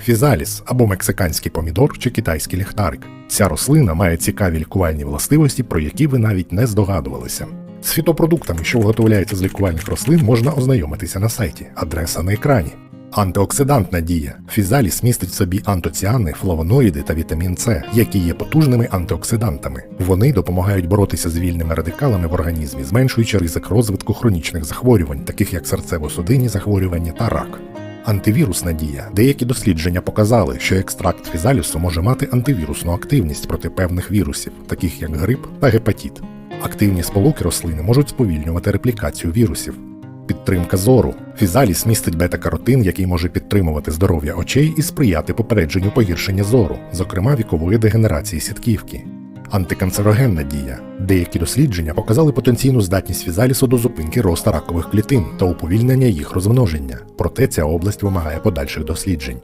Фізаліс або мексиканський помідор чи китайський ліхтарик. Ця рослина має цікаві лікувальні властивості, про які ви навіть не здогадувалися. З фітопродуктами, що виготовляються з лікувальних рослин, можна ознайомитися на сайті, адреса на екрані. Антиоксидантна дія. Фізаліс містить в собі антоціани, флавоноїди та вітамін С, які є потужними антиоксидантами. Вони допомагають боротися з вільними радикалами в організмі, зменшуючи ризик розвитку хронічних захворювань, таких як серцево-судинні захворювання та рак. Антивірусна дія. Деякі дослідження показали, що екстракт фізалісу може мати антивірусну активність проти певних вірусів, таких як грип та гепатит. Активні сполуки рослини можуть сповільнювати реплікацію вірусів. Підтримка зору. Фізаліс містить бета-каротин, який може підтримувати здоров'я очей і сприяти попередженню погіршення зору, зокрема вікової дегенерації сітківки. Антиканцерогенна дія. Деякі дослідження показали потенційну здатність фізалісу до зупинки росту ракових клітин та уповільнення їх розмноження, проте ця область вимагає подальших досліджень.